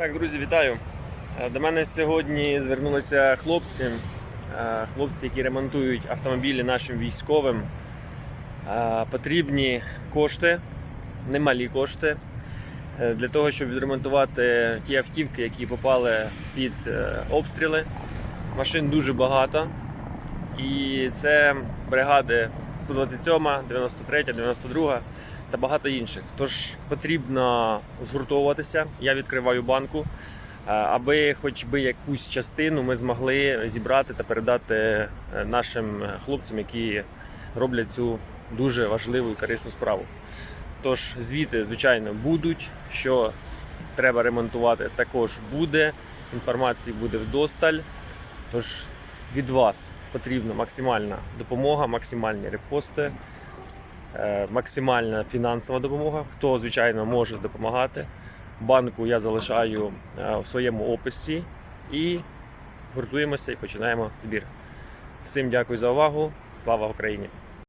Так, друзі, вітаю. Е, До мене сьогодні звернулися хлопці, е, хлопці, які ремонтують автомобілі нашим військовим. Е, Потрібні кошти, немалі кошти, для того, щоб відремонтувати ті автівки, які попали під обстріли. Машин дуже багато. І це бригади 127, 93, 92 та багато інших. Тож потрібно згуртовуватися. Я відкриваю банку, е, аби хоч би якусь частину ми змогли зібрати та передати е, нашим хлопцям, які роблять цю дуже важливу і корисну справу. Тож звіти, звичайно, будуть. Що треба ремонтувати, також буде. Інформації буде вдосталь. Тож від вас потрібна максимальна допомога, максимальні репости, максимальна фінансова допомога. Хто, звичайно, може допомагати. Банку я залишаю в своєму описі і гуртуємося і починаємо збір. Всім дякую за увагу. Слава Україні!